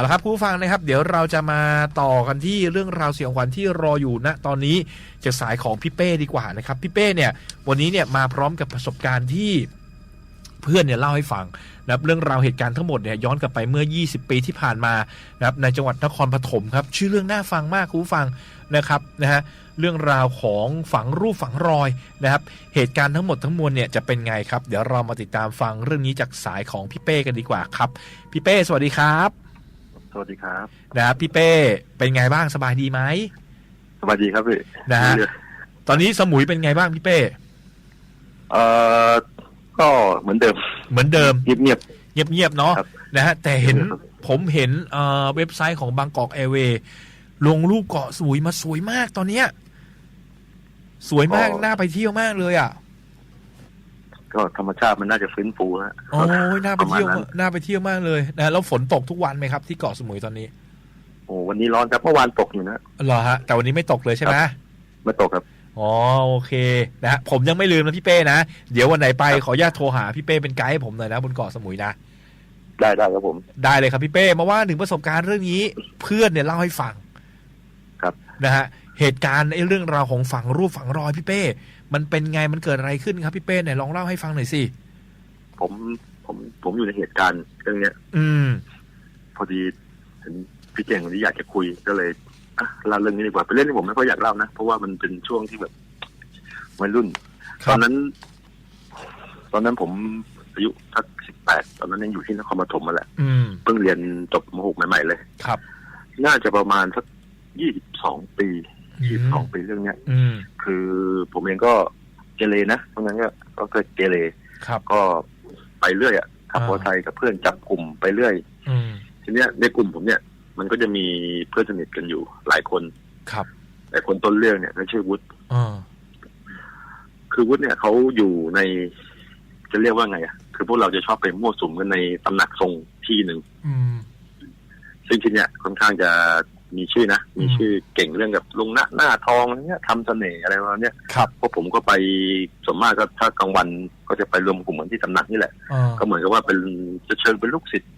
เอาละครับคุณผู้ฟังนะครับ เดี๋ยวเราจะมาต่อกันที่เรื่องราวเสียงขวัญที่รออยู่ณตอนนี้จากสายของพี่เป้ดีกว่านะครับพี่เป้เนี่ยวันนี้เนี่ยมาพร้อมกับประสบการณ์ที่เพื่อนเนี่ยเล่าให้ฟังนะครับเรื่องราวเหตุการณ์ทั้งหมดเนี่ยย้อนกลับไปเมื่อ 20 ปีที่ผ่านมานะครับในจังหวัดนครปฐมครับ ชื่อเรื่องน่าฟังมากคุณผู้ฟังนะครับนะฮะเรื่องราวของฝังรูปฝังรอยนะครับ เหตุการณ์ทั้งหมดทั้งมวลเนี่ยจะเป็นไงครับ เดี๋ยวเรามาติดตามฟังเรื่องนี้จากสายของพี่เป้กันดีกว่าครับพี่เป้สวัสดีครับ สวัสดีครับนะครับพี่เป้เป็นไงบ้างสบายดีไหมสวัสดีครับพี่นะฮะตอนนี้สมุยเป็นไงบ้างพี่เป้เอ่อก็เหมือนเดิม เหมือนเดิมเงียบเงียบๆเนาะครับนะฮะแต่เห็นครับผมเห็นเอ่อเว็บไซต์ของบางกอกแอร์เวย์ลงรูปเกาะสมุยมาสวยมากตอนเนี้ย สวยมากน่าไปเที่ยวมากเลยอะๆ ก็ธรรมชาติมันน่าจะฟื้นฟูฮะโอ้ยน่าไปเที่ยวประมาณนั้นน่าไปเที่ยวมากเลยนะแล้วฝนตกทุกวันไหมครับ ที่เกาะสมุยตอนนี้ โอ้วันนี้ร้อนครับเมื่อวานตกอยู่นะเหรอฮะ แต่วันนี้ไม่ตกเลยใช่ไหมไม่ตกครับอ๋อโอเคนะฮะผมยังไม่ลืมนะพี่เป้นะ เดี๋ยววันไหนไปครับขออนุญาตโทรหาพี่เป้เป็นไกด์ให้ผมหน่อยนะบนเกาะสมุยนะได้ได้ครับผม ได้เลยครับพี่เป้มาว่าถึงประสบการณ์เรื่องนี้ เพื่อนเนี่ยเล่าให้ฟังครับนะฮะ เหตุการณ์ไอ้เรื่องราวของฝังรูปฝังรอยพี่เป้ มันเป็นไงมันเกิดอะไรขึ้นครับพี่เป้ไหนลองเล่าให้ฟังหน่อยสิผมผมผมอยู่ในเหตุการณ์เรื่องเนี้ย อืม พอดีเห็นพี่เจงวันนี้อยากจะคุยก็เลยอะเล่าเรื่องนี้ดีกว่าเป็นเรื่องที่ผมไม่ค่อยอยากเล่านะเพราะว่ามันเป็นช่วงที่แบบวัยรุ่น คตรัอบ นนั้น ตอนนั้นผมอายุสักสิบแปดตอนนั้นยังอยู่ที่นครปฐมมาแหละอืม เพิ่งเรียนจบมหกใหม่ๆเลย ครับ น่าจะประมาณสักยี่สิบสองปีอื ยี่มสิบสองปีเรื่องเนี้ยอืมคือผมเองก็เกเรนะเพราะงั้นก็ก็เกิดเกเรครับก็ไปเรื่อยอะขับอ่ามมอเตอร์ไซค์กับเพื่อนจับกลุ่มไปเรื่อยอืมทีเนี้ยในกลุ่มผมเนี่ย มันก็จะมีเพื่อนสนิทกันอยู่หลายคนครับแต่คนต้นเรื่องเนี่ยก็ชื่อวุฒิอ่าคือวุฒิเนี่ยเขาอยู่ในจะเรียกว่าไงอะคือพวกเราจะชอบไปมั่วสุมกันในตำหนักทรงที่หนึ่งอืมซึ่งที่เนี้ยค่อนข้างจะ มีชื่อนะ มีอืมชื่อเก่งเรื่องกับลุงหน้าหน้าทองอะไรเงี้ยทำเสน่ห์อะไรประมาณเนี้ยครับพวกผมก็ไปส่วนมากก็ถ้ากลางวันก็จะไปรวมกลุ่มกันที่ตำหนักนี่แหละอ่าก็เหมือนกับว่าเป็นจะเชิญเป็นลูกศิษย์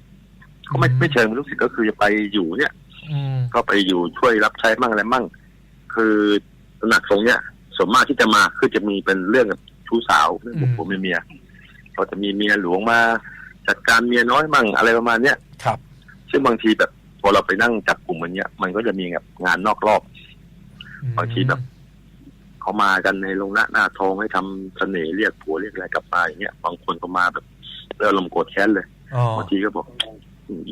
ก็ไม่อืมไม่เชิญเป็นลูกศิษย์ก็คือจะไปอยู่เนี่ยอืมก็ไปอยู่ช่วยรับใช้มั่งอะไรมั่ง คือตำหนักทรงเนี่ยส่วนมากที่จะมาคือจะมีเป็นเรื่องกับชู้สาวเรื่องบุกผัวเมียเมียก็จะมีเมียหลวงมาจัดการเมียน้อยมั่งอะไรประมาณเนี้ยครับ ซึ่งบางทีแบบ พอเราไปนั่งจับกลุ่มมันเนี้ย มันก็จะมีแบบงานนอกรอบ บางทีแบบเขามากันในลงหน้าหน้าทองให้ทำเสน่ห์เรียกผัวเรียกอะไรกลับมาอย่างเงี้ยบางคนก็มาแบบเริ่มลมณ์โกรธแค้นเลยอ๋อบางทีก็บอกอืม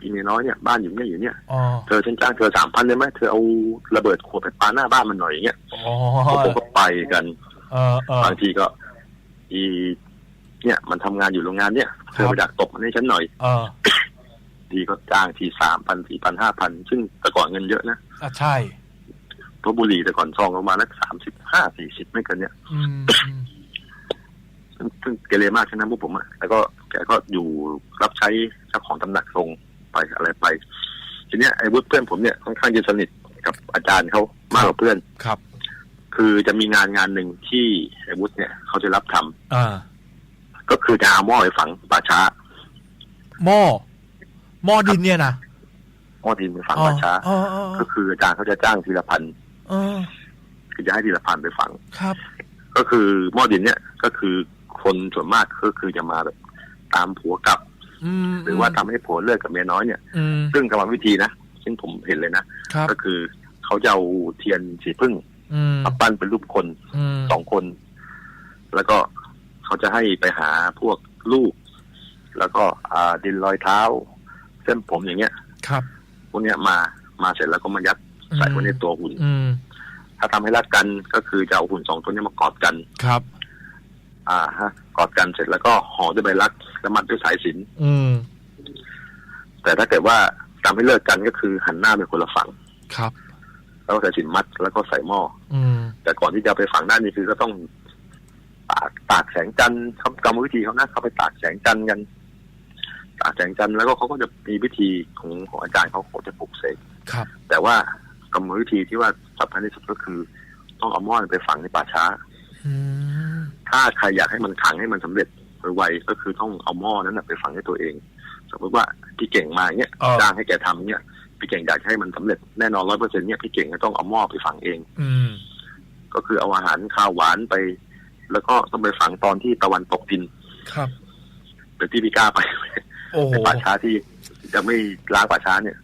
อีเมียน้อยเนี่ยบ้านอยู่เนี่ยอยู่เนี่ยอ๋อเธอฉันจ้างเธอสามพันได้ไหมเธอเอาระเบิดขวดไปปาหน้าบ้านมันหน่อยอย่างเงี้ยอ๋อพวกผมก็ไปกันเออเออบางทีก็ อี เนี่ย มันทำงานอยู่โรงงานเนี่ยเธอไปดักตบมันให้ฉันหน่อย เออทีก็จ้างทีสามพันสี่พันห้าพันซึ่งแต่ก่อนเงินเยอะนะอะใช่เพราะบุหรี่แต่ก่อนซองประมาณนักสามสิบห้าสี่สิบไม่เกินเนี่ยอืมอืมซึ่งซึ่งเกเรมากใช่ไหมพวกผมอะแล้วก็แกก็อยู่รับใช้เจ้าของตำหนักทรงไปอะไรไป ทีเนี้ยไอ้วุฒิเพื่อนผมเนี่ยค่อนข้างจะสนิทกับอาจารย์เขามากกว่าเพื่อนครับ คือจะมีงานงานหนึ่งที่ไอ้วุฒิเนี่ยเขาจะรับทำอ่า ก็คือจะเอาหม้อไปฝังป่าช้า หม้อห ม้อดินเนี่ยนะหม้อดินไปฝังป่าช้าอ๋ออ๋อก็คืออาจารย์เขาจะจ้างทีละพันอ๋อคือจะให้ทีละพันไปฝัง ครับ ก็คือหม้อดินเนี่ยก็คือคนส่วนมากก็คือจะมาแบบตามผัวกลับ อืมหรือว่าทำให้ผัวเลิกกับเมียน้อยเนี่ย อืมซึ่งกรรมวิธีนะซึ่งผมเห็นเลยนะ ครับก็คือเขาจะเอาเทียนสีพึ่งอืมมาปั้นเป็นรูปคนอืมสองคน แล้วก็เขาจะให้ไปหาพวกลูก แล้วก็อ่าดินรอยเท้า เส้นผมอย่างเงี้ยครับพวกเนี้ยมามาเสร็จแล้วก็มายัดใส่ไว้ในตัวหุ่นอืมถ้าทำให้รักกันก็คือจะเอาหุ่นสองตัวเนี้มากอดกันครับ อ่าฮะ กอดกันเสร็จแล้วก็ห่อด้วยใบรักแล้วมัดด้วยสายสิญจนอืมแต่ถ้าเกิดว่าทำให้เลิกกันก็คือหันหน้าไปคนละฝั่งครับ แล้วก็สายสิญจนมัดแล้วก็ใส่หม้ออืมแต่ก่อนที่จะเอาไปฝังด้านนี้คือก็ต้องตากตากแสงจันทร์เขากรรมวิธีเขานะเขาไปตากแสงจันทร์กันตาก แสงจันทร์แล้วก็เขาก็จะมีวิธีของของอาจารย์เขาเขาจะปลุกเสกครับ แต่ว่ากรรมวิธีที่ว่าสำคัญที่สุดก็คือ ต้องเอาหม้อไปฝังในป่าช้าอืมถ้าใครอยากให้มันขังให้มันสำเร็จไวๆก็คือต้องเอาหม้อนั้นนะไปฝังให้ตัวเอง สมมติว่าพี่เก่งมาเงี้ยเออจ้างให้แกทำเงี้ยพี่เก่งอยากจะให้มันสำเร็จแน่นอนร้อยเปอร์เซ็นต์เนี่ยพี่เก่งก็ต้องเอาหม้อไปฝังเอง อืมก็คือเอาอาหารข้าวหวานไป แล้วก็ต้องไปฝังตอนที่ตะวันตกดินครับเป็นที่พี่กล้าไปโอ้โห ในป่าช้าที่จะไม่ล้างป่าช้าเนี่ย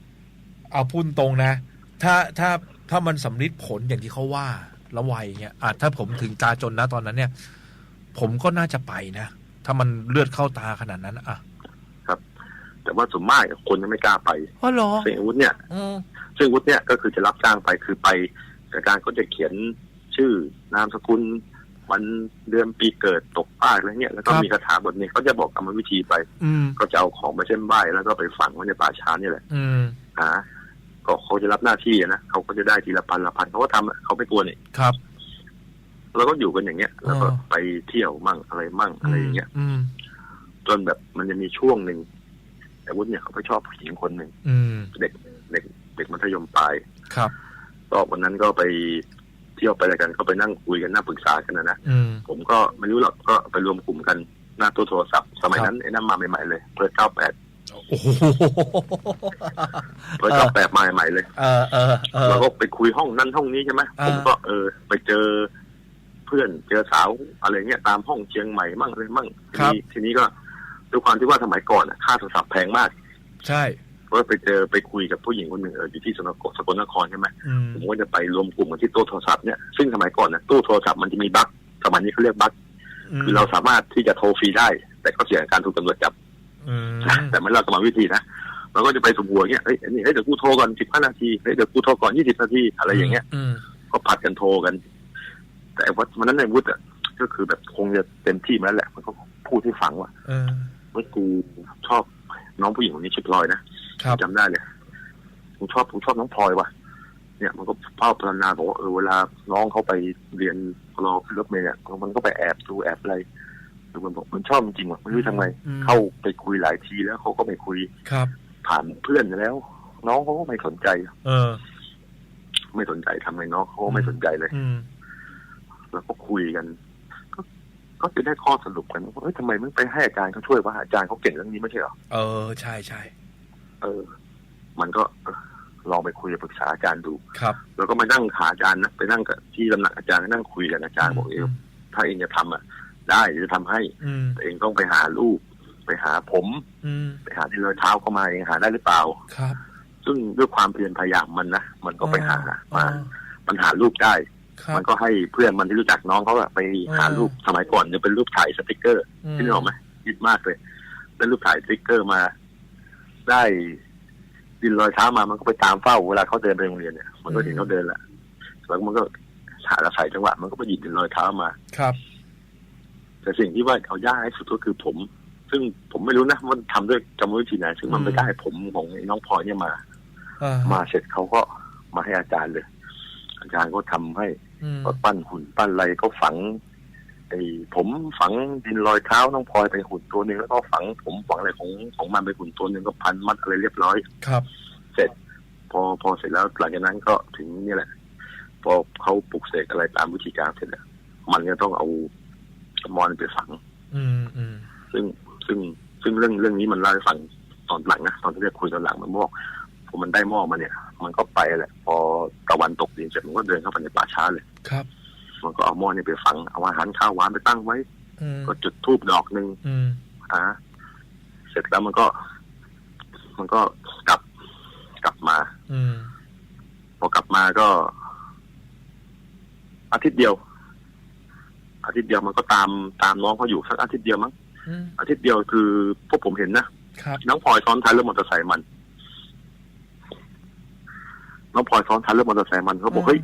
เอาพูดตรงนะ ถ้าถ้าถ้ามันสำลิดผลอย่างที่เขาว่าแล้วไวเงี้ยอะถ้าผมถึงตาจนนะตอนนั้นเนี่ย ผมก็น่าจะไปนะ ถ้ามันเลือดเข้าตาขนาดนั้นอะแต่ว่าส่วนมากคนยังไม่กล้าไปอ๋อเหรอซึ่งอาวุธเนี่ยอืมซึ่งอาวุธเนี่ยก็คือจะรับจ้างไปคือไปแต่การก็จะเขียนชื่อนามสกุล วันเดือนปีเกิดตกป้ากอะไรเงี้ยแล้วก็มีคาถาบทนี้เขาจะบอกกรรมวิธีไปอืมก็จะเอาของไปเส้นไหว้แล้วก็ไปฝังไว้ในป่าช้านี่แหละอืมหาก็เขาจะรับหน้าที่อะนะเขาก็จะได้ทีละพันละพันเขาก็ทำอะเขาไม่กลัวนี่ครับแล้วก็อยู่กันอย่างเงี้ย แล้วก็อ๋อไปเที่ยวมั่งอะไรมั่งอะไรอย่างเงี้ยอืมจนแบบมันจะมีช่วงหนึ่งแต่วุฒิเนี่ยเขาไปชอบผู้หญิงคนหนึ่งอืมเด็กเด็กเด็กมัธยมปลายครับก็วันนั้นก็ไปเที่ยวไปอะไรกันก็ไปนั่งคุยกันนั่งปรึกษากันนะนะอืม ผมก็ไม่รู้หรอกก็ไปรวมกลุ่มกันหน้าตู้โทรศัพท์ สมัยครับ นั้นไอ้นั่นมาใหม่ๆเลยเพิร์ดเก้าแปดโอ้โหเพิร์ดเก้าแปดมาใหม่ๆเลยเออเออเออ เราก็ไปคุยห้องนั้นห้องนี้ใช่ไหมอ่า ผมก็เออ ไปเจอ เพื่อนเจอสาวอะไรเงี้ยตามห้องเชียงใหม่มั่งอะไรมั่งทีนี้ทีนี้ก็ด้วยความที่ว่าสมัยก่อนอะค่าโทรศัพท์แพงมาก ใช่ ก็ไปเจอไปคุยกับผู้หญิงคนหนึ่งเอออยู่ที่สกลสกลนครใช่ไหมอืมผมก็จะไปรวมกลุ่มกันที่ตู้โทรศัพท์เนี่ยซึ่งสมัยก่อนนะตู้โทรศัพท์มันจะมีบั๊กสมัยนี้เขาเรียกบั๊กคือเราสามารถที่จะโทรฟรีได้ แต่ก็เสี่ยงการถูกตำรวจจับอืมแต่ไม่เรากรรมวิธีนะเราก็จะไปสมหัวเงี้ยเฮ้ยอันนี้เฮ้ยเดี๋ยวกูโทรก่อนสิบห้านาทีเฮ้ยเดี๋ยวกูโทรก่อนยี่สิบนาทีอะไรอย่างเงี้ยอืมก็ผัดกันโทรกัน แต่ว่าวันนั้นในวุฒิอะก็คือแบบคงจะเต็มที่มาแล้วแหละมันก็พูดให้ฟังว่าเออว่ากูชอบน้องผู้หญิงคนนี้ชื่อพลอยนะ ครับจำได้เลยกูชอบกูชอบน้องพลอยว่ะ เนี่ยมันก็พ่อพรรณนาบอกว่าเออเวลาน้องเขาไปเรียนรอขึ้นรถเมล์เนี่ยมันก็ไปแอบดูแอบอะไรดูมันบอกมันชอบจริงๆว่ะไม่รู้ทำไงอืมเข้าไปคุยหลายทีแล้วเขาก็ไม่คุยครับ ผ่านเพื่อนแล้ว น้องเขาก็ไม่สนใจ เออ ไม่สนใจทำไงน้องเขาก็ไม่สนใจเลยอืมแล้วก็คุยกันก็ก็จะได้ข้อสรุปกันว่าเฮ้ยทำไมไม่ไปให้อาจารย์เขาช่วยว่าอาจารย์เขาเก่งเรื่องนี้ไม่ใช่เหรอ เออ ใช่ใช่ เออ มันก็เออลองไปคุยปรึกษาอาจารย์ดูครับ แล้วก็มานั่งหาอาจารย์นะไปนั่งกับที่ตำหนักอาจารย์นั่งคุยกันอาจารย์บอกเออถ้าเองจะทำอะ ได้เดี๋ยวจะทำให้อืมแต่เองต้องไปหาลูกไปหาผมอืมไปหาที่รอยเท้าเข้ามาเองหาได้หรือเปล่าครับ ซึ่งด้วยความเพียรพยายามมันนะมันก็ไปหาอ่มามันหาลูกได้ครับมันก็ให้เพื่อนมันที่รู้จักน้องเขาอะไปหาอ่ารูปสมัยก่อนจะเป็นรูปถ่ายสติกเกอร์อืมที่นึกออกไหมยิดมากเลยแล้วรูปถ่ายสติกเกอร์มา ได้ดินรอยเท้ามามันก็ไปตามเฝ้าเวลาเขาเดินไปโรงเรียนเนี่ย มันก็เห็นเขาเดินละแล้วมันก็หาอาศัยจังหวะมันก็ไปหยิบดินรอยเท้ามาครับ แต่สิ่งที่ว่าเอายากที่สุดก็คือผม ซึ่งผมไม่รู้นะว่าทำด้วยกรรมวิธีไหนซึ่งมันไม่ได้ผมของไอ้น้องพลอยเนี่ยมาอ่ามาเสร็จเขาก็มาให้อาจารย์เลย อาจารย์ก็ทำให้อืมก็ปั้นหุ่นปั้นอะไรก็ฝัง ไอ้ผมฝังดินรอยเท้าน้องพลอยไปหุ่นตัวหนึ่งแล้วก็ฝังผมฝังอะไรของของมันไปหุ่นตัวหนึ่งก็พันมัดอะไรเรียบร้อยครับ เสร็จ พอพอเสร็จแล้วหลังจากนั้นก็ถึงนี่แหละ พอเขาปลุกเสกอะไรตามวิธีการเสร็จแล้วมันก็ต้องเอามอนไปฝัง อืมอืมซึ่งซึ่งซึ่งเรื่องเรื่องนี้มันเล่าให้ฟังตอนหลังนะตอนที่ได้คุยตอนหลังมันบอกพอมันได้หม้อมาเนี่ย มันก็ไปแหละ พอตะวันตกดินเสร็จมันก็เดินเข้าไปในป่าช้าเลยครับ มันก็เอาหม้อนี่ไปฝังเอาอาหารข้าวหวานไปตั้งไว้อืมก็จุดทูบดอกหนึ่งอืมอ่าเสร็จแล้วมันก็ มันก็กลับกลับมาอืมพอกลับมาก็ อาทิตย์เดียว อาทิตย์เดียวมันก็ตามตามน้องเขาอยู่สักอาทิตย์เดียวมั้งอืมอาทิตย์เดียวคือพวกผมเห็นนะครับน้องพลอยซ้อนท้ายรถมอเตอร์ไซค์มันน้องพลอยซ้อนท้ายรถมอเตอร์ไซค์มันเขาบอกเฮ้ย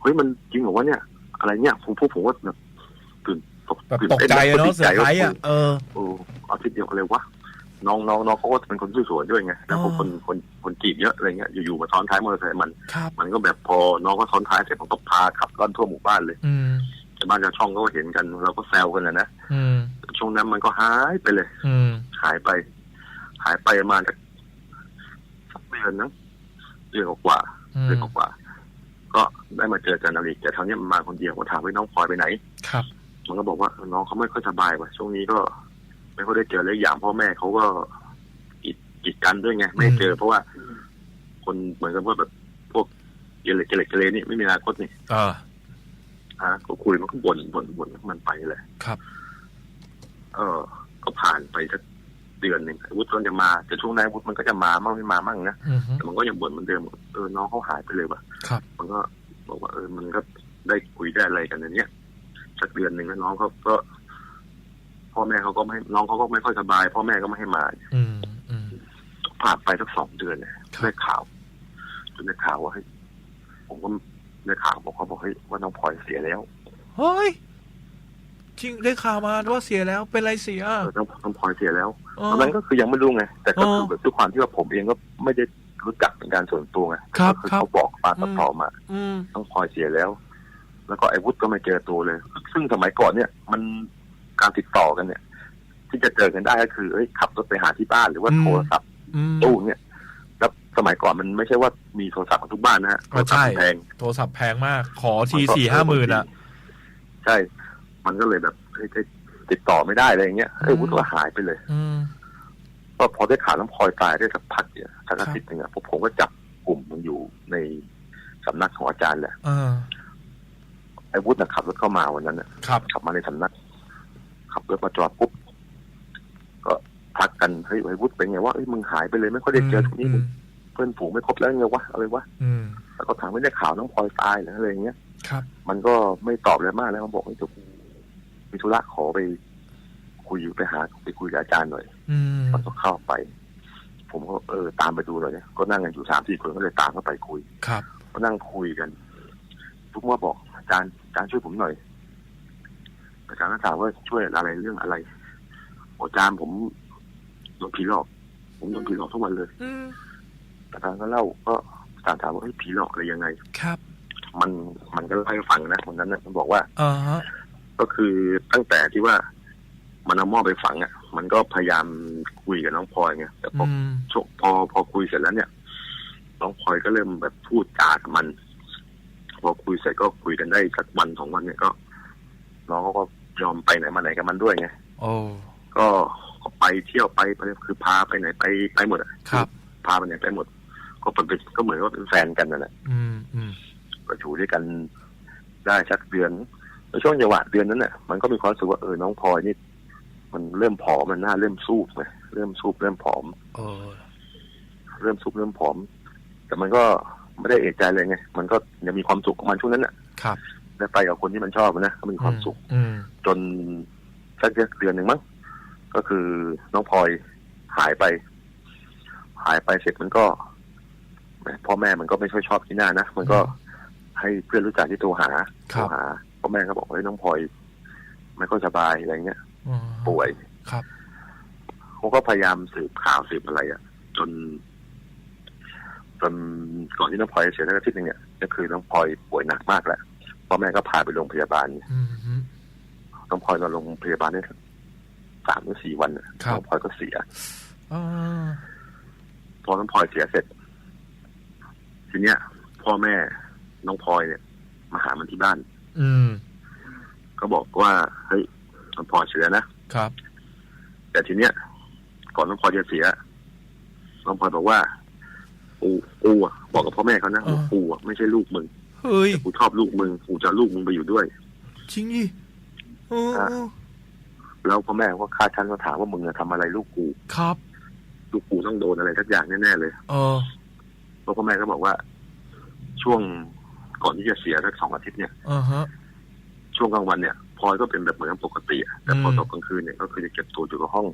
เฮ้ยมันจริงเหรอวะเนี่ย อะไรเนี่ยผมพวกผมว่าแบบตื่นตกแบบตื่นตกต้นใจอะแล้วเนาะดีเซอร์ไพรส์ว่าอะเออโอ้อาทิตย์เดียวกันเลยวะน้องน้องน้องเขาก็เป็นคนสวยๆด้วยไงแล้วก็อ๋อคนคนคนจีบเยอะอะไรเงี้ยอยู่ๆมาซ้อนท้ายมอเตอร์ไซค์มันครับมันก็แบบพอน้องก็ซ้อนท้ายเสร็จมันก็พาขับล่อนทั่วหมู่บ้านเลยอืมชาวบ้านชาวช่องก็เห็นกันเราก็แซวกันแหละนะอืมช่วงนั้นมันก็หายไปเลยอืมหายไป หายไปประมาณสักสักเดือนนะเดือนกว่าอืๆเดือนมกว่าๆก็ ได้มาเจอกันนาฬิกแต่คราวนี้มันมาคนเดียวก็ถามว่าน้องพลอยไปไหน ครับ มันก็บอกว่าน้องเขาไม่ค่อยสบายว่ะช่วงนี้ก็ ไม่ค่อยได้เจอเลยอย่างพ่อแม่เขาก็กีดกันด้วยไงไม่ให้เจอ เพราะว่า คนเหมือนกับว่าแบบพวกเกเรเกเรเกเรนี่ไม่มีอนาคตนี่เออฮะก็คุยมันก็บ่นบ่นบ่นมันไปเลยครับ เออ ก็ผ่านไปสักเดือนหนึ่งวุฒิก็จะมาแต่ช่วงนั้นวุฒิมันก็จะมามั่งไม่มามั่งนะอือฮึแต่มันก็ยังบ่นเหมือนเดิมเออน้องเขาหายไปเลยว่ะครับมันก็ บอกว่าเออมันก็ได้คุยได้อะไรกันอย่างเนี้ยสักเดือนหนึ่งแล้วน้องเขาก็พ่อแม่เขาก็ไม่น้องเขาก็ไม่ค่อยสบาย พ่อแม่ก็ไม่ให้มาอืมอืมผ่านไปสักสองเดือนเนี่ยครับได้ข่าวจนได้ข่าวว่าเฮ้ยผมก็ได้ข่าวบอกเขาบอกเฮ้ยว่าน้องพลอยเสียแล้วเฮ้ยจริงได้ข่าวมาว่าเสียแล้วเป็นไรเสียเออน้องน้องพลอยเสียแล้วเอตออนนั้นก็คือยังไม่รู้ไงแต่ก็อ๋อคือแบบด้วยความที่ว่าผมเองก็ไม่ได้ รู้จักเป็นการส่วนตัวไงครับก็คือครับเขาบอกปากต่อมาอืมน้องพลอยเสียแล้ว แล้วก็ไอ้วุฒิก็ไม่เจอตัวเลย ซึ่งสมัยก่อนเนี่ย มันการติดต่อกันเนี่ย ที่จะเจอกันได้ก็คือเอ้ยขับรถไปหาที่บ้านหรือว่าอืมโทรศัพท์อืมตู้เนี่ยแล้วสมัยก่อนมันไม่ใช่ว่ามีโทรศัพท์ของทุกบ้านนะฮะอ่าใช่โทรศัพท์แพงโทรศัพท์แพงมาก ขอทีมันก็สี่ห้าหมื่นอะใช่ มันก็เลยแบบเฮ้ยติดต่อไม่ได้อะไรอย่างเงี้ยเฮ้ยอืมวุฒิก็หายไปเลยอืม ก็พอได้ข่าวน้ำพลอยตายได้สักพักเนี่ยสักอาทิตย์หนึ่งอะผมผมก็จับกลุ่มมันอยู่ในสำนักของอาจารย์แหละเออไอ้วุฒิน่ะขับรถเข้ามาวันนั้นน่ะครับ ขับมาในสำนัก ขับรถมาจอดปุ๊บก็ทักกันเฮ้ยไอ้วุฒิเป็นไงวะเอ้ยมึงหายไปเลยไม่ค่อยได้เจอทุกนี้มึงเพื่อนฝูงไม่ครบแล้วไงวะอะไรวะอืม แล้วก็ถามไม่ได้ข่าวน้องพลอยตายหรืออะไรอย่างเงี้ยครับ มันก็ไม่ตอบอะไรมากแล้วมันบอกให้ยเดี๋ยวกูมีธุระขอไป คุยไปหาไปคุยกับอาจารย์หน่อยอื มมันก็เข้าไป ผมก็เออตามไปดูหน่อยเนี่ยก็นั่งกันอยู่สามสี่คนก็เลยตามเข้าไปคุย ครับ ก็นั่งคุยกันทุกว่าบอกอาจารย์อาจารย์ช่วยผมหน่อยอาจารย์ก็ถามว่าช่วยอะไรเรื่องอะไรบอกอาจารย์ผมโดนผีหลอก ผมโดนผีหลอกทุกวันเลยอืมอาจารย์ก็เล่าก็อาจารย์ถามว่าเฮ้ยผีหลอกอะไรยังไง ครับ มันมันก็เล่าให้ฟังนะวันนั้นนะมันบอกว่าอ่าฮะก็คือตั้งแต่ที่ว่ามันเอาหม้อไปฝังอะ มันก็พยายามคุยกับน้องพลอยไงแต่พออืมชกพอพอคุยเสร็จแล้วเนี่ย น้องพลอยก็เริ่มแบบพูดจากับมัน พอคุยเสร็จก็คุยกันได้สักวันสองวันเนี่ยก็ น้องเขาก็ยอมไปไหนมาไหนกับมันด้วยไงโอ้ก็ก็ไปเที่ยวไปไปคือพาไปไหนไปไปหมดอะครับ พาไปไหนไปหมด ก็เป็นก็เหมือนว่าเป็นแฟนกันนั่นแหละอืมอืมก็อยู่ด้วยกันได้สักเดือนแล้วช่วงจังหวะเดือนนั้นเนี่ยมันก็มีความรู้สึกว่าเออน้องพลอยนี่ มันเริ่มผอมมันหน้าเริ่มซูบไงเริ่มซูบเริ่มผอมเออเริ่มซุบเริ่มผอม แต่มันก็ไม่ได้เอะใจเลยไงมันก็ยังมีความสุขของมันช่วงนั้นน่ะครับได้ไปกับคนที่มันชอบนะก็มีความสุขอืมจนสักเดือนหนึ่งมั้งก็คือน้องพลอยหายไป หายไปเสร็จมันก็แหมพ่อแม่มันก็ไม่ค่อยชอบที่หน้านะมันก็ให้เพื่อนรู้จักที่โทรหาคโทรรับหาพ่อแม่ก็บอกว่าเฮ้ยน้องพลอยไม่ค่อยสบายอะไรเงี้ยอืม ป่วยครับเขาก็พยายามสืบข่าวสืบอะไรอะ จน จนก่อนที่น้องพลอยจะเสียได้อาทิตย์หนึงเนี่ยก็คือน้องพลอยป่วยหนักมากแหละพ่อแม่ก็พาไปโรงพยาบาลอืมฮึน้องพลอยนอนโรงพยาบาลได้สามหรือสี่วันน่ะครับน้องพลอยก็เสียอ่าพอน้องพลอยเสียเสร็จ ทีเนี้ย พ่อแม่น้องพลอยเนี่ย มาหามันที่บ้าน อืมก็บอกว่าเฮ้ย น้องพลอยเสียนะครับ แต่ทีเนี้ย ก่อนน้องพลอยจะเสียน้องพลอยบอกว่ากูกูอะบอกกับพ่อแม่เขานะว่า กูอะไม่ใช่ลูกมึงเฮ้ยแต่กูชอบลูกมึงกูจะเอาลูกมึงไปอยู่ด้วย จริงดิโอ้อะแล้วพ่อแม่ก็คาดคันก็ถามว่ามึงอะทำอะไรลูกกู ครับลูกกูต้องโดนอะไรสักอย่างแน่ๆเลยเออเพราะพ่อแม่ก็บอกว่า ช่วงก่อนที่จะเสียสักสองอาทิตย์เนี่ย อ่าฮะ ช่วงกลางวันเนี่ย พลอยก็เป็นแบบเหมือนปกติอะแต่พออืมตกกลางคืนเนี่ยก็คือจะเก็บตัวอยู่กับห้อง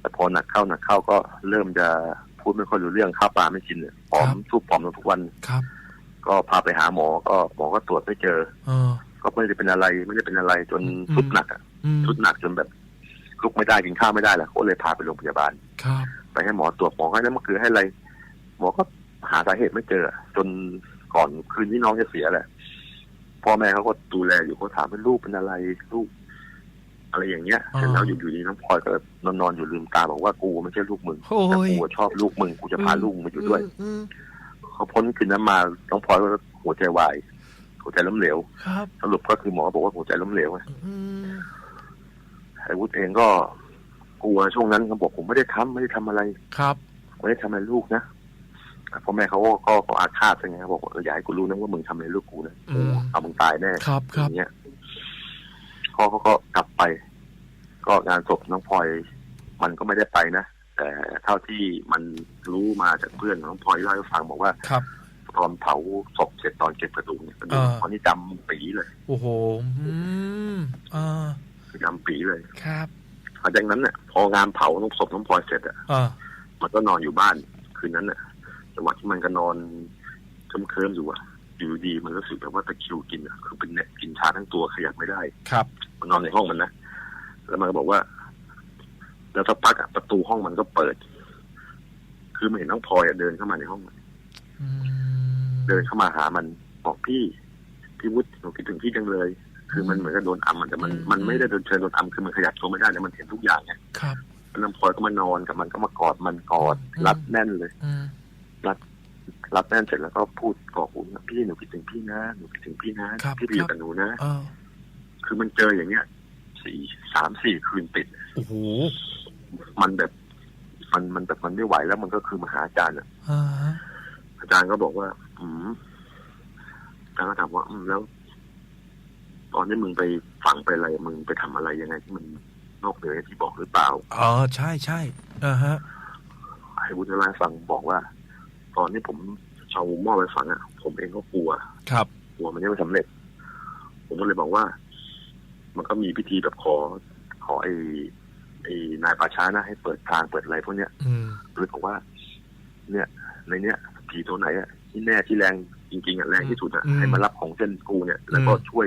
แต่พอหนักเข้าหนักเข้าก็เริ่มจะพูดไม่ค่อยรู้เรื่องข้าวปลาไม่กินเนี่ยผอมทุบผอมลงทุกวันครับ ก็พาไปหาหมอก็หมอก็ตรวจไม่เจอเออก็ไม่ได้เป็นอะไรไม่ได้เป็นอะไรจนอืมสุดหนักอะอืมสุดหนักจนแบบลุกไม่ได้กินข้าวไม่ได้แหละก็เลยพาไปโรงพยาบาลครับไปให้หมอตรวจหมอให้นั่นมันคือให้อะไรหมอก็หาสาเหตุไม่เจอ จนก่อนคืนที่น้องจะเสียแหละ พ่อแม่เขาก็ดูแลอยู่เขาถามว่าลูกเป็นอะไรลูก อะไรอย่างเงี้ยอ่าเสร็จแล้วอยู่ๆนี้น้องพลอยก็นอนนอนๆอยู่ลืมตาบอกว่ากูไม่ใช่ลูกมึงโอ้แต่ยกูชอบลูกมึงกูจะพาลูกมึงมาอยู่ด้วยอืมเขาพ้นคืนนั้นมาน้องพลอยก็หัวใจวายหัวใจล้มเหลวครับสรุปก็คือหมอบอกว่าหัวใจล้มเหลวไงอืมไอ้วุฒิเองก็กลัวช่วงนั้นเขาบอกผมไม่ได้ทำไม่ได้ทำอะไรครับผไม่ได้ทำอะไรลูกนะ พ่อแม่เขาก็ก็ก็อาฆาตอะไรเงี้ยบอกว่าเอออย่าให้กูรู้นะว่ามึงทำอะไรลูกกูนะอืม เอามึงตายแน่ครับคอรับย่างเงี้ยพ่อเขาก็กลับไป ก็งานศพน้องพลอยมันก็ไม่ได้ไปนะแต่เท่าที่มันรู้มาจากเพื่อนของน้องพลอยเล่าให้ฟังบอกว่า ครับ ตอนเผาศพเสร็จตอนเก็บกระดูกเนี่ยกระดูกอ่าตอนนี้ดำปีเลยโอ้โหอืมอ่าคือดำปีเลยครับหลังจากนั้นเนี่ยพองานเผาน้องศพน้องพลอยเสร็จอะอ่ามันก็นอนอยู่บ้านคืนนั้นน่ะ จังหวะที่มันก็นอนเคลิ้มๆอยู่อะอยู่ดีมันก็รู้สึกแบบว่าตะคริวกินอะคือเป็นเนี่ยกินชาทั้งตัวขยับไม่ได้ ครับ มันนอนในห้องมันนะแล้วมันก็บอกว่า แล้วสักพักอะประตูห้องมันก็เปิด คือมันเห็นน้องพลอยอะเดินเข้ามาในห้องมันอืมเดินเข้ามาหามันบอกพี่พี่วุฒิหนูคิดถึงพี่จังเลย คือมันเหมือนกับโดนอัมมันแต่มันมันไม่ได้โดนเชิญโดนอัมคือมันขยับตัวไม่ได้แต่มันเห็นทุกอย่างไงครับแล้วน้องพลอยก็มานอนกับมันก็มากอดมันกอดอืมรัดแน่นเลย อืมรัดแน่นเสร็จแล้วก็พูดกอกหูนะพี่หนูคิดถึงพี่นะหนูคิดถึงพี่นะพี่ไปอยู่กับหนูนะเออคือมันเจออย่างเงี้ยสี่สามสี่คืนติดโอ้โหมันแบบมันมันแบบมันไม่ไหวแล้วมันก็คือมาหาอาจารย์อะอ่าฮะอาจารย์ก็บอกว่า อืมอาจารย์ก็ถามว่าอืมแล้ว ตอนนี้มึงไปฝังไปอะไรมึงไปทำอะไรยังไงที่มันนอกเหนือจากที่บอกหรือเปล่า อ๋อใช่ใช่อ่าฮะให้วุฒิเล่าให้ฟังบอกว่า ตอนที่ผมเอาหม้อไปฝังอะผมเองก็กลัว ครับกลัวมันยังไม่สำเร็จ ผมก็เลยบอกว่า มันก็มีพิธีแบบขอ ขอไอ้ไอ้นายป่าช้านะให้เปิดทางเปิดอะไรพวกเนี้ยอืมเลยบอกว่า เนี่ย ในเนี้ยผีตัวไหนอะที่แน่ที่แรงจริงๆอะแรงที่สุดอะอืมให้มารับของเส้นกูเนี่ย แล้วก็อืมช่วย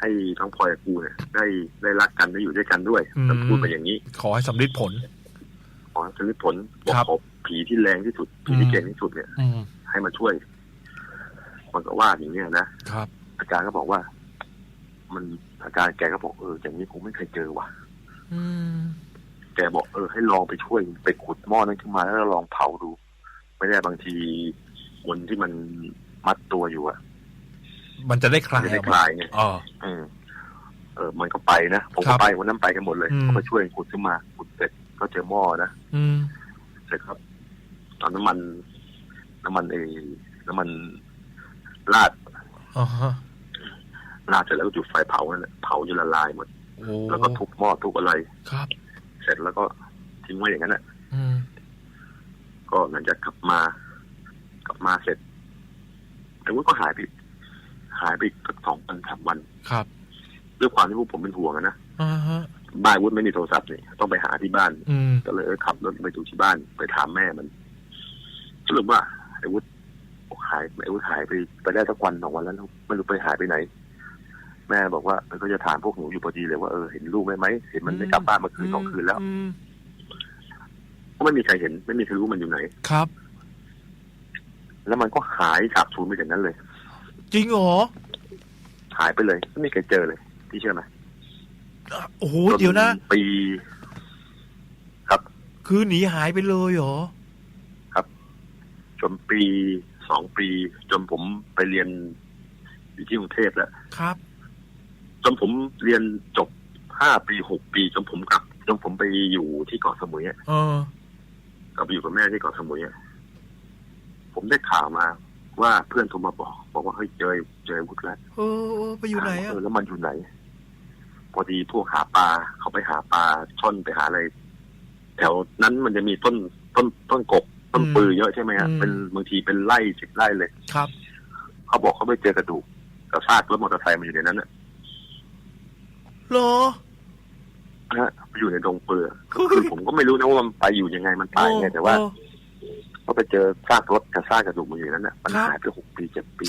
ให้ทั้งพลอยกับกูเนี่ย ได้ได้รักกันได้อยู่ด้วยกันด้วยอืมแล้วพูดไปอย่างนี้ ขอให้สำลิดผล ขอสนิทผลบอกครับขอ ผีที่แรงที่สุดผีที่เก่งที่สุดเนี่ย อืมให้มาช่วย มันก็ว่าอย่างเนี้ยนะครับ อาจารย์ก็บอกว่า มันอาจารย์แกก็บอกเอออย่างนี้ผมไม่เคยเจอว่ะ อืมแกบอกเออให้ลองไปช่วยไปขุดหม้อนั้นขึ้นมาแล้วลองเผาดู ไม่ได้บางทีคนที่มันมัดตัวอยู่อะมันจะได้คลายจะได้ออกคมาลายไงอ๋อ อืมเออ มันก็ไปนะผมครัก็บไปวันนั้นไปกันหมดเลยอืมเขามาช่วยขุดขึ้นมาขุดเสร็จก็เจอหม้อนะอืม เสร็จครับ ตอนน้ำมัน น้ำมันเอน้ำมันราดอ๋อฮะราดเสร็จแล้วก็จุดไฟเผานั่นแหละเผาจนละลายหมดโอ้แล้วก็ทุบหม้อทุบอะไร ครับ เสร็จแล้วก็ทิ้งไว้อย่างนั้นแหละอืมก็หลังจากกลับมา กลับมาเสร็จแต่ว่าก็หายไปหายไปอีกสักสองวันสามวันครับด้วยความที่พวกผมเป็นห่วงอะนะอ่าฮะบ้านวุฒิไม่มีโทรศัพท์นี่ต้องไปหาที่บ้าน อืมก็เลยเออขับรถไปดูที่บ้านไปถามแม่มัน สรุปว่าไอ้วุฒิหายไอ้วุฒิหายไปไปได้สักวันสองวันแล้วไม่รู้ไปหายไปไหน แม่บอกว่าเออก็จะถามพวกหนูอยู่พอดีเลยว่าเออเห็นลูกไหมไหมเห็นมันไม่กลับบ้านมาคืนสองคืนแล้วอืมก็ไม่มีใครเห็น ไม่มีใครรู้มันอยู่ไหนครับ แล้วมันก็หายสาบสูญไปจากนั้นเลย จริงเหรอหายไปเลยไม่มีใครเจอเลย พี่เชื่อไหมโอ้โหเดี๋ยวนะจปีคือหนีหายไปเลยเหรอ จนปีสองปี จนผมไปเรียนอยู่ที่กรุงเทพแล้วครับ จนผมเรียนจบห้าปีหกปี จนผมกลับ จนผมไปอยู่ที่เกาะสมุยอะเออกลับไปอยู่กับแม่ที่เกาะสมุยอะผมได้ข่าวมาว่าเพื่อนโทรมาบอก บอกว่าเฮ้ยเจอเจอวุฒิแล้วเออเออไปอยู่ไหนถามอะว่าเออแล้วมันอยู่ไหน พอดีพวกหาปลาเขาไปหาปลาช่อนไปหาอะไร แถวนั้นมันจะมีต้นต้นต้นกบ ต้นปือเยอะใช่ไหมฮะเป็นบางทีเป็นไร่สิบไร่เลยครับ เขาบอกเขาไปเจอกระดูกกระซากรถมอเตอร์ไซค์มันอยู่ในนั้นนะเหรอนะฮะไปอยู่ในดงเปลือกก็คือผมก็ไม่รู้นะว่ามันไปอยู่ยังไงมันตายยังไงแต่ว่าเออเขาไปเจอซากรถกับซากกระดูกมันอยู่ในนั้นน่ะมันครับหายไปหกปีเจ็ดปี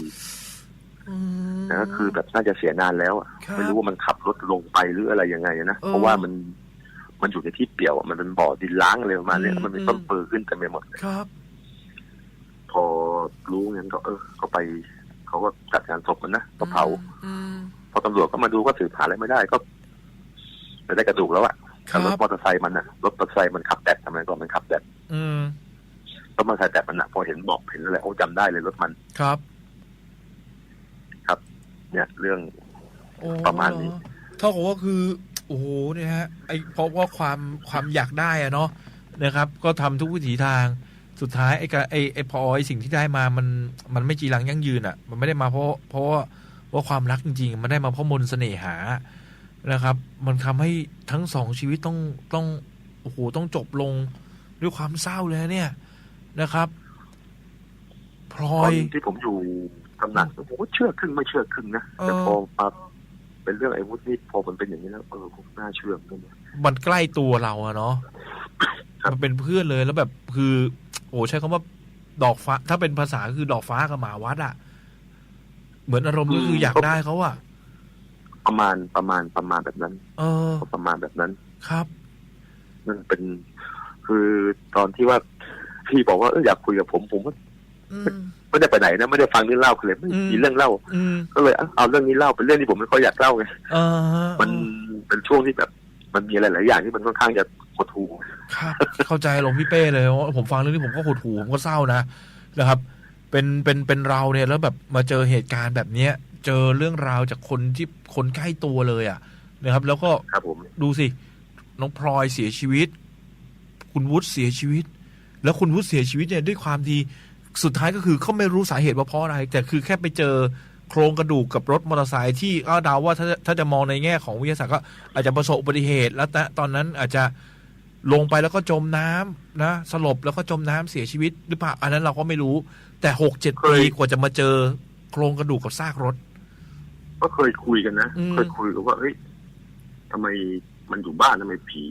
อืมแต่ก็คือแบบน่าจะเสียนานแล้วอะครับไม่รู้ว่ามันขับรถลงไปหรืออะไรยังไงนะเออเพราะว่ามัน มันอยู่ในที่เปี่ยวอะมันเป็นบ่อดินล้างอะไรประมาณเนี้ยอืมมันเป็นต้นเปลือกขึ้นเต็มไปหมดเลยครับ พอรู้งั้นก็เออเขาไป เขาก็จัดงานศพมันนะก็เผาอืมพอตำรวจก็มาดูก็สืบหาอะไรไม่ได้ก็ไม่ได้กระดูกแล้วอะครัแต่รถบมอเตอร์ไซค์มันอะรถมอเตอร์ไซค์มันขับแดดทำไมก่อนมันขับแดดอืมรถมอเตอร์ไซค์แดดมันอะพอเห็นบอกเห็นอะไรโอ้จำได้เลยรถมันครับเนี่ย เรื่องโอ้ประมาณนี้เท่ากับว่าคือ โอ้โหเนี่ยฮะไอเพราะว่าความความอยากได้อะเนาะนะครับ ก็ทำทุกวิถีทางสุดท้ายไอ้กะไอ้ไอ้พอไอ้สิ่งที่ได้มามันมันไม่จีรังยั่งยืนอะ มันไม่ได้มาเพราะเพราะว่าความรักจริง ๆ มันได้มาเพราะมนต์เสน่หานะครับ มันทำให้ทั้งสองชีวิตต้องต้องโอ้โหต้องจบลงด้วยความเศร้าเลยเนี่ยนะครับพลอยที่ผมอยู่ตำหนักผมก็เชื่อครึ่งไม่เชื่อครึ่งนะแต่พอมา เป็นเรื่องไอ้วุฒินี่พอมันเป็นอย่างนี้แล้วเออผมน่าเชื่อเหมือนกันนะมันใกล้ตัวเราอะเนาะครับมันเป็นเพื่อนเลยแล้วแบบคือโอ้ใช้คำว่าดอกฟ้า ถ้าเป็นภาษาคือดอกฟ้ากับหมาวัดอะเหมือนอารมณ์ก็คืออยากได้เขาอะประมาณประมาณประมาณแบบนั้น เออ ประมาณแบบนั้นครับ มันเป็นคือตอนที่ว่าพี่บอกว่าเอออยากคุยกับผมผมก็อืม ไม่ได้ไปไหนนะไม่ได้ฟังเรื่องเล่าเลยไม่อืมมีเรื่องเล่าอืมก็เลยเอาเอาเรื่องนี้เล่าเป็นเรื่องที่ผมไม่ค่อยอยากเล่าไงเออมันเป็นช่วงที่แบบมันมีอะไรหลายอย่างที่มันค่อนข้างจะหดหู่ครับ เข้าใจลงพี่เป้เลยว่าผมฟังเรื่องนี้ผมก็หดหูผมก็เศร้านะนะครับ เป็นเป็นเป็นเราเนี่ยแล้วแบบมาเจอเหตุการณ์แบบเนี้ย เจอเรื่องราวจากคนที่คนใกล้ตัวเลยอะนะครับ แล้วก็ครับผมดูสิน้องพลอยเสียชีวิต คุณวุฒิเสียชีวิต แล้วคุณวุฒิเสียชีวิตเนี่ยด้วยความที่ สุดท้ายก็คือเขาไม่รู้สาเหตุว่าเพราะอะไร แต่คือแค่ไปเจอโครงกระดูกกับรถมอเตอร์ไซค์ที่ก็เดาว่าถ้าถ้าจะมองในแง่ของวิทยาศาสตร์ก็อาจจะประสบอุบัติเหตุ แล้วณตอนนั้นอาจจะลงไปแล้วก็จมน้ำนะสลบแล้วก็จมน้ำเสียชีวิตหรือเปล่าอันนั้นเราก็ไม่รู้ แต่หกเจ็ดปีกว่าจะมาเจอโครงกระดูกกับซากรถ ก็เคยคุยกันนะ อืม เคยคุยกันว่าเฮ้ยทำไมมันอยู่บ้านทำไมผี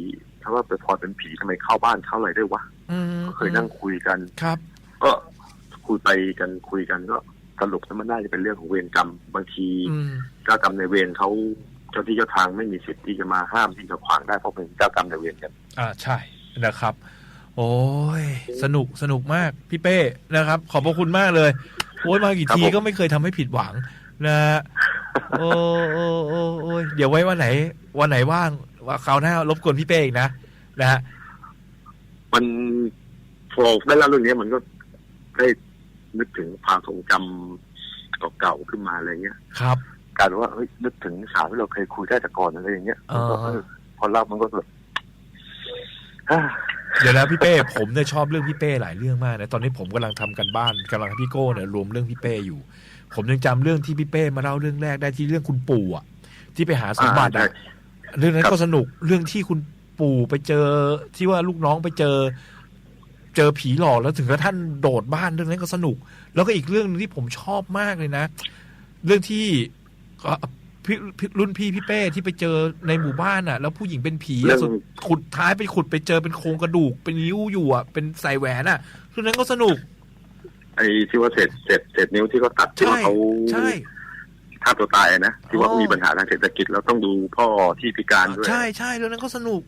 ถ้าว่าไปพอเป็นผีทำไมเข้าบ้านเข้าอะไรได้วะ อืมก็เคยนั่งคุยกัน ครับ ก็ คุยไปกันคุยกันก็สรุปแล้วมันน่าจะเป็นเรื่องของเวรกรรมบางทีอืมเจ้ากรรมในายเวรเขาเจ้าที่เจ้าทางไม่มีสิทธิ์ที่จะมาห้ามที่จะขวางได้เพราะเป็นเจ้ากรรมในายเวรกัน อ่าใช่นะครับ โอ้ยสนุกสนุกมากพี่เป้นะครับ ขอบพระคุณมากเลยโอ้ยมากี่ครับทีผมก็ไม่เคยทำให้ผิดหวังนะฮะโอ้โอ้โอ้โอ้ยเดี๋ยวไว้วันไหน วันไหนว่างว่าคราวหน้ารบกวนพี่เป้อีกนะนะฮะมันพอได้เล่าเรื่องนี้มันก็ได้ นึกถึงความทรงจำเก่าๆขึ้นมาอะไรเงี้ยครับกลารว่าเฮ้ยนึกถึงสาวที่เราเคยคุยได้แต่ก่อนอะไรอย่างเงี้ยมันก็อ่าเออพอเล่ามันก็แบบอ่าเดี๋ยวนะพี่เป้ผมเนี่ยชอบเรื่องพี่เป้หลายเรื่องมากนะตอนนี้ผมกำลังทำกันบ้านกำลังให้พี่โก้เนี่ยรวมเรื่องพี่เป้อยู่ ผมยังจำเรื่องที่พี่เป้มาเล่าเรื่องแรกได้ที่เรื่องคุณปู่อะ ที่ไปหาสมบัติอ่าอะใช่เรื่องนั้นครับก็สนุกเรื่องที่คุณปู่ไปเจอที่ว่าลูกน้องไปเจอ เจอผีหลอกแล้วถึงกระทั่งโดดบ้านเรื่องนั้นก็สนุก แล้วก็อีกเรื่องหนึงที่ผมชอบมากเลยนะ เรื่องที่เอ่อพี่พี่รุ่นพี่พี่เป้ที่ไปเจอในหมู่บ้านอะ แล้วผู้หญิงเป็นผีเรื่อะองสุดขุดท้ายไปขุดไปเจอเป็นโครงกระดูก เป็นนิ้วอยู่อะเป็นใส่แหวนอะเรื่องนั้นก็สนุก ไอ้ที่ว่าเศษเศษเศษนิ้วที่เขาตัดที่ว่าเขาใช่ฆ่าตัวตายอะนะที่ว่าอ๋อมีปัญหาทางเศรษฐกิจแล้วต้องดูพ่อที่พิการด้วยใช่ใช่เรื่องนั้นก็สนุก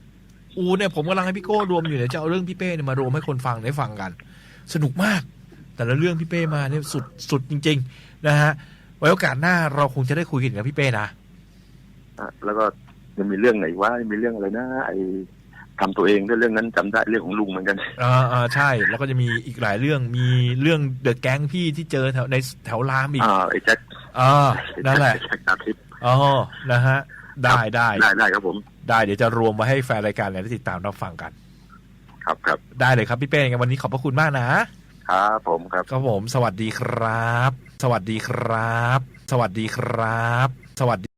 อูเนี่ยผมกำลังให้พี่โก้รวมอยู่เนี่ยจะเอาเรื่องพี่เป้เนี่ยมารวมให้คนฟังได้ฟังกัน สนุกมาก แต่ละเรื่องพี่เป้มาเนี่ยสุดสุดจริง ๆ นะฮะไว้โอกาสหน้าเราคงจะได้คุยกันกับพี่เป้นะอะแล้วก็ยังมีเรื่องไหนว่ามีเรื่องอะไรนะไอ้ทำตัวเองด้วยเรื่องนั้นจำได้เรื่องของลุงเหมือนกันอ่าอ่าใช่ แล้วก็จะมีอีกหลายเรื่อง มีเรื่องเดอะแก๊งพี่ที่เจอแถวในแถวรามอีกอ่าไอ้แจ็คอ่านั่นแหละไอ้แจ็คตาทิพย์อ๋อนะฮะ ได้ได้ ได้ได้ครับผม ได้เดี๋ยวจะรวมมาให้แฟนรายการเนี่ยได้ติดตามรับฟังกัน ครับครับได้เลยครับพี่เป้งั้นวันนี้ขอบพระคุณมากนะครับผมครับ ครับผม สวัสดีครับ สวัสดีครับ สวัสดีครับ สวัสดี